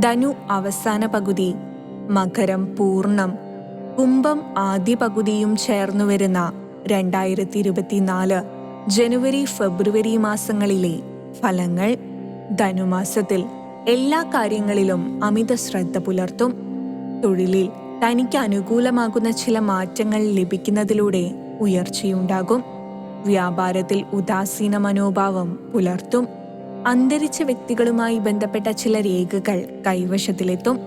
ധനു അവസാന പകുതി മകരം പൂർണം കുംഭം ആദ്യ പകുതിയും ചേർന്നു വരുന്ന രണ്ടായിരത്തി ഇരുപത്തിനാല് ജനുവരി ഫെബ്രുവരി മാസങ്ങളിലെ ഫലങ്ങൾ ധനുമാസത്തിൽ എല്ലാ കാര്യങ്ങളിലും അമിത ശ്രദ്ധ പുലർത്തും. തൊഴിലിൽ തനിക്ക് അനുകൂലമാകുന്ന ചില മാറ്റങ്ങൾ ലഭിക്കുന്നതിലൂടെ ഉയർച്ചയുണ്ടാകും. വ്യാപാരത്തിൽ ഉദാസീന മനോഭാവം പുലർത്തും. അന്തരിച്ച വ്യക്തികളുമായി ബന്ധപ്പെട്ട ചില രേഖകൾ കൈവശത്തിലെത്തും.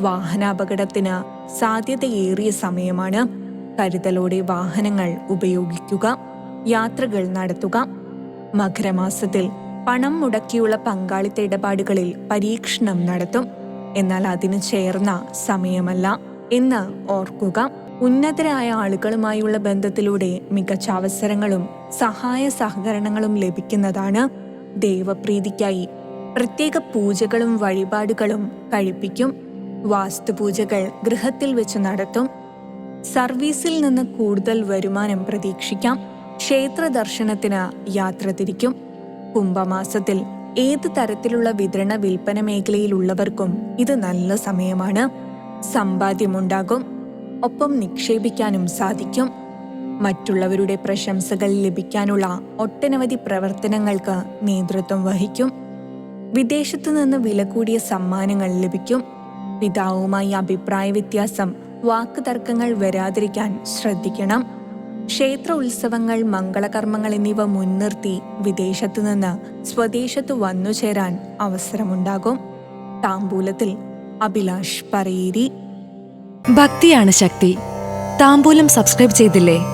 വാഹനാപകടത്തിന് സാധ്യതയേറിയ സമയമാണ്. കരുതലോടെ വാഹനങ്ങൾ ഉപയോഗിക്കുക. യാത്രകൾ നടത്തുക. മകരമാസത്തിൽ പണം മുടക്കിയുള്ള പങ്കാളിത്ത ഇടപാടുകളിൽ പരീക്ഷണം നടത്തും. എന്നാൽ അതിന് ചേർന്ന സമയമല്ല എന്ന് ഓർക്കുക. ഉന്നതരായ ആളുകളുമായുള്ള ബന്ധത്തിലൂടെ മികച്ച അവസരങ്ങളും സഹായ സഹകരണങ്ങളും ലഭിക്കുന്നതാണ് ദൈവപ്രീതിക്കായി പ്രത്യേക പൂജകളും വഴിപാടുകളും കഴിപ്പിക്കും. വാസ്തുപൂജകൾ ഗൃഹത്തിൽ വെച്ച് നടത്തും. സർവീസിൽ നിന്ന് കൂടുതൽ വരുമാനം പ്രതീക്ഷിക്കാം. ക്ഷേത്ര ദർശനത്തിന് യാത്ര തിരിക്കും. കുംഭമാസത്തിൽ ഏത് തരത്തിലുള്ള വിതരണ വിൽപ്പന മേഖലയിലുള്ളവർക്കും ഇത് നല്ല സമയമാണ്. സമ്പാദ്യമുണ്ടാകും. ഒപ്പം നിക്ഷേപിക്കാനും സാധിക്കും. മറ്റുള്ളവരുടെ പ്രശംസകൾ ലഭിക്കാനുള്ള ഒട്ടനവധി പ്രവർത്തനങ്ങൾക്ക് നേതൃത്വം വഹിക്കും. വിദേശത്തു നിന്ന് വില കൂടിയ സമ്മാനങ്ങൾ ലഭിക്കും. പിതാവുമായി അഭിപ്രായ വ്യത്യാസം വാക്കുതർക്കങ്ങൾ വരാതിരിക്കാൻ ശ്രദ്ധിക്കണം. ക്ഷേത്ര ഉത്സവങ്ങൾ മംഗളകർമ്മങ്ങൾ എന്നിവ മുൻനിർത്തി വിദേശത്തു നിന്ന് സ്വദേശത്ത് വന്നു ചേരാൻ അവസരമുണ്ടാകും. താമ്പൂലത്തിൽ അഭിലാഷ് പറയേരി. ഭക്തിയാണ് ശക്തി. താമ്പൂലം സബ്സ്ക്രൈബ് ചെയ്തില്ലേ?